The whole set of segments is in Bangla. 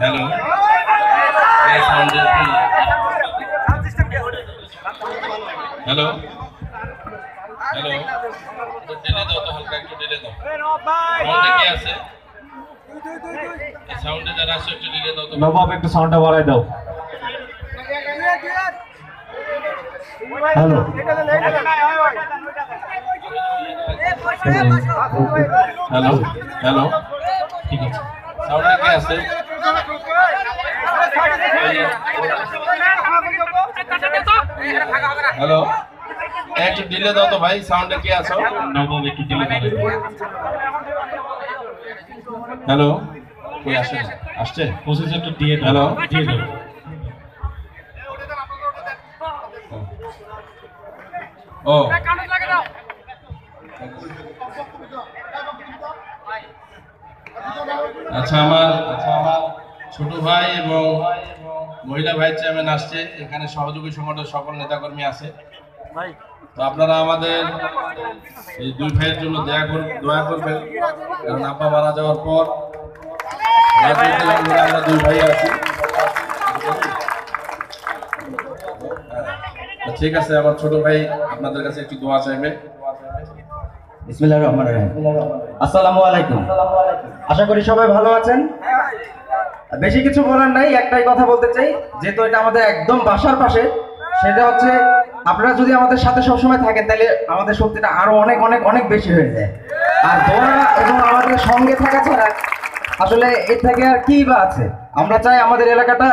হ্যালো। হ্যালো। হ্যালো। টেনে দাও তো হালকা একটু টেনে দাও। সাউন্ডে কি আছে? সাউন্ডে যারা আছে একটু টেনে দাও তো। নবাব একটু সাউন্ডটা বাড়ায় দাও। হ্যালো। হ্যালো। হ্যালো। ঠিক আছে। হ্যালো। একটু ডিলে দাও তো ভাই, সাউন্ডে কে আছো। দিলে হ্যালো। কে আসে আসছে? প্রসেস একটু দিয়ে হ্যালো। দিয়ে ও। আচ্ছা আমার আচ্ছা আমার ছোট ভাই এবং মহিলা ভাই চেয়ারম্যান আসছে। এখানে সহযোগী সংগঠনের সকল নেতাকর্মী আছে। তো আপনারা আমাদের এই দুই ভাইয়ের জন্য দয়া কর দয়া করবেন। কারণ আব্বা মারা যাওয়ার পর আমরা দুই ভাই আছি। ঠিক আছে আমার ছোট ভাই আপনাদের কাছে একটু দোয়া চাইবে রহমানির রহিম। আলাইকুম। আশা করি সবাই ভালো আছেন। বেশি কিছু বলার নাই, একটাই কথা বলতে চাই, যেহেতু এটা আমাদের একদম বাসার পাশে, সেটা হচ্ছে আপনারা যদি আমাদের সাথে সবসময় থাকেন, তাহলে আমাদের শক্তিটা আরও অনেক অনেক অনেক বেশি হয়ে যায়। আর দোয়া এবং আমাদের সঙ্গে থাকা ছাড়া আসলে এর থেকে আর কি বা আছে? আমরা চাই আমাদের এলাকাটা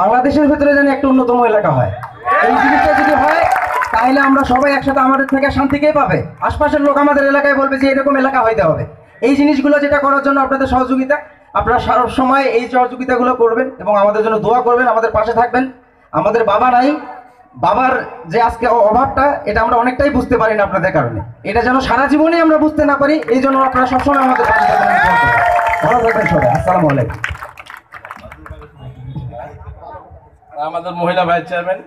বাংলাদেশের ভেতরে যেন একটা অন্যতম এলাকা হয়। এই জিনিসটা যদি হয় তাহলে আমরা সবাই একসাথে আমাদের থেকে শান্তিকেই পাবে? আশপাশের লোক আমাদের এলাকায় বলবে যে এরকম এলাকা হইতে হবে। এই জিনিসগুলো যেটা করার জন্য আপনাদের সহযোগিতা, আপনারা সব সময় এই সহযোগিতাগুলো করবেন এবং আমাদের জন্য দোয়া করবেন, আমাদের পাশে থাকবেন। আমাদের বাবা নাই, বাবার যে আজকে অভাবটা, এটা আমরা অনেকটাই বুঝতে পারি না আপনাদের কারণে। এটা যেন সারা জীবনই আমরা বুঝতে না পারি, এই জন্য আপনারা সবসময় আমাদের পাশে থাকবেন। ভালো থাকবেন সবাই, আসসালামু আলাইকুম। আমাদের মহিলা ভাই চেয়ারম্যান।